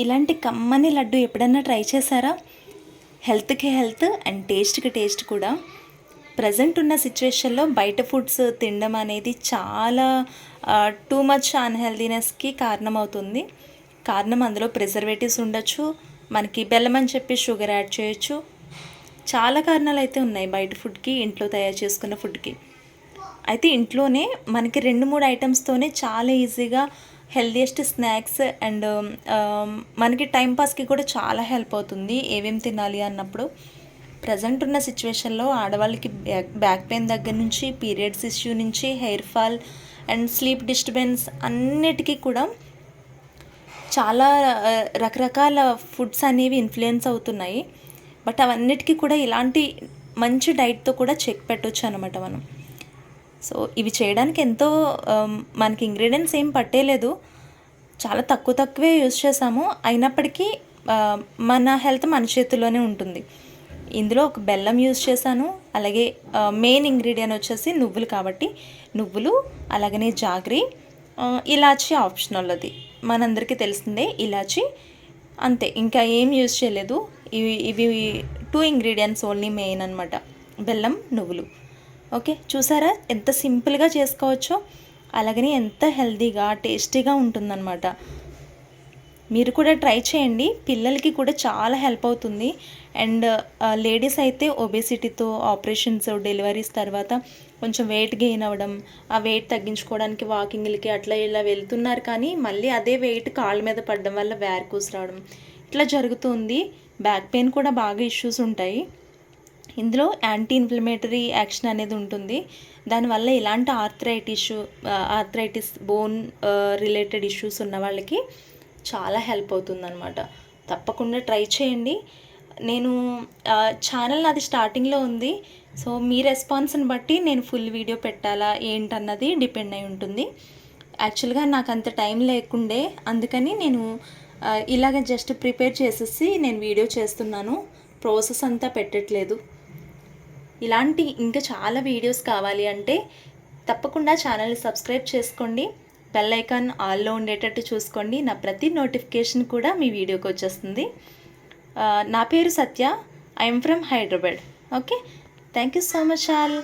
ఇలాంటి కమ్మని లడ్డు ఎప్పుడన్నా ట్రై చేశారా? హెల్త్కి హెల్త్ అండ్ టేస్ట్కి టేస్ట్ కూడా. ప్రజెంట్ ఉన్న సిచ్యువేషన్లో బయట ఫుడ్స్ తినడం అనేది చాలా టూ మచ్ అన్హెల్దీనెస్కి కారణమవుతుంది. కారణం అందులో ప్రిజర్వేటివ్స్ ఉండొచ్చు మనకి బెల్లం అని చెప్పి షుగర్ యాడ్ చేయొచ్చు. చాలా కారణాలు అయితే ఉన్నాయి బయట ఫుడ్కి ఇంట్లో తయారు చేసుకున్న ఫుడ్కి. అయితే ఇంట్లోనే మనకి రెండు మూడు ఐటమ్స్తోనే చాలా ఈజీగా హెల్దియెస్ట్ స్నాక్స్ అండ్ మనకి టైంపాస్కి కూడా చాలా హెల్ప్ అవుతుంది ఏమేమి తినాలి అన్నప్పుడు. ప్రజెంట్ ఉన్న సిచ్యువేషన్లో ఆడవాళ్ళకి బ్యాక్ బ్యాక్ పెయిన్ దగ్గర నుంచి పీరియడ్స్ ఇష్యూ నుంచి hair fall and sleep disturbance అన్నిటికీ కూడా చాలా రకరకాల ఫుడ్స్ అనేవి ఇన్ఫ్లుయెన్స్ అవుతున్నాయి. బట్ అవన్నిటికీ కూడా ఇలాంటి మంచి డైట్తో కూడా చెక్ పెట్టొచ్చు అనమాట మనం. సో ఇవి చేయడానికి ఎంతో మనకి ఇంగ్రీడియంట్స్ ఏం పట్టేలేదు. చాలా తక్కువ తక్కువే యూస్ చేసాము అయినప్పటికీ మన హెల్త్ మన చేతుల్లోనే ఉంటుంది. ఇందులో ఒక బెల్లం యూస్ చేశాను. అలాగే మెయిన్ ఇంగ్రీడియంట్ వచ్చేసి నువ్వులు కాబట్టి నువ్వులు అలాగనే జాగ్రీ ఇలాచి ఆప్షనల్ అది. మనందరికీ తెలిసిందే ఇలాచి. అంతే ఇంకా ఏం యూజ్ చేయలేదు. ఇవి ఇవి టూ ఇంగ్రీడియంట్స్ ఓన్లీ మెయిన్ అనమాట బెల్లం నువ్వులు. ఓకే చూసారా? ఎంత సింపుల్గా చేసుకోవచ్చో? అలాగనే ఎంత హెల్తీగా టేస్టీగా ఉంటుందన్నమాట. మీరు కూడా ట్రై చేయండి. పిల్లలకి కూడా చాలా హెల్ప్ అవుతుంది. అండ్ లేడీస్ అయితే ఒబేసిటీతో ఆపరేషన్స్ డెలివరీస్ తర్వాత కొంచెం వెయిట్ గెయిన్ అవ్వడం ఆ వెయిట్ తగ్గించుకోవడానికి వాకింగ్లకి అట్లా ఇలా వెళ్తున్నారు కానీ మళ్ళీ అదే వెయిట్ కాళ్ళ మీద పడడం వల్ల వ్యార్కూస్ రావడం ఇట్లా జరుగుతుంది. బ్యాక్ పెయిన్ కూడా బాగా ఇష్యూస్ ఉంటాయి. ఇందులో యాంటీ ఇన్ఫ్లమేటరీ యాక్షన్ అనేది ఉంటుంది. దానివల్ల ఇలాంటి arthritis arthritis bone related issues ఉన్న వాళ్ళకి చాలా హెల్ప్ అవుతుందన్నమాట. తప్పకుండా ట్రై చేయండి. నేను uh, ఛానల్ నాది స్టార్టింగ్లో ఉంది. సో మీ రెస్పాన్స్ని బట్టి నేను ఫుల్ వీడియో పెట్టాలా ఏంటన్నది డిపెండ్ అయి ఉంటుంది. యాక్చువల్గా నాకు అంత టైం లేకుండే అందుకని నేను ఇలాగ జస్ట్ ప్రిపేర్ చేసేసి నేను వీడియో చేస్తున్నాను. ప్రాసెస్ అంతా పెట్టట్లేదు. ఇలాంటి ఇంకా చాలా వీడియోస్ కావాలి అంటే తప్పకుండా ఛానల్ని సబ్స్క్రైబ్ చేసుకోండి. బెల్ ఐకాన్ ఆల్లో ఉండేటట్టు చూసుకోండి. నా ప్రతి నోటిఫికేషన్ కూడా మీ వీడియోకి వచ్చేస్తుంది. నా పేరు Satya. I'm from Hyderabad. Okay? Thank you so much all.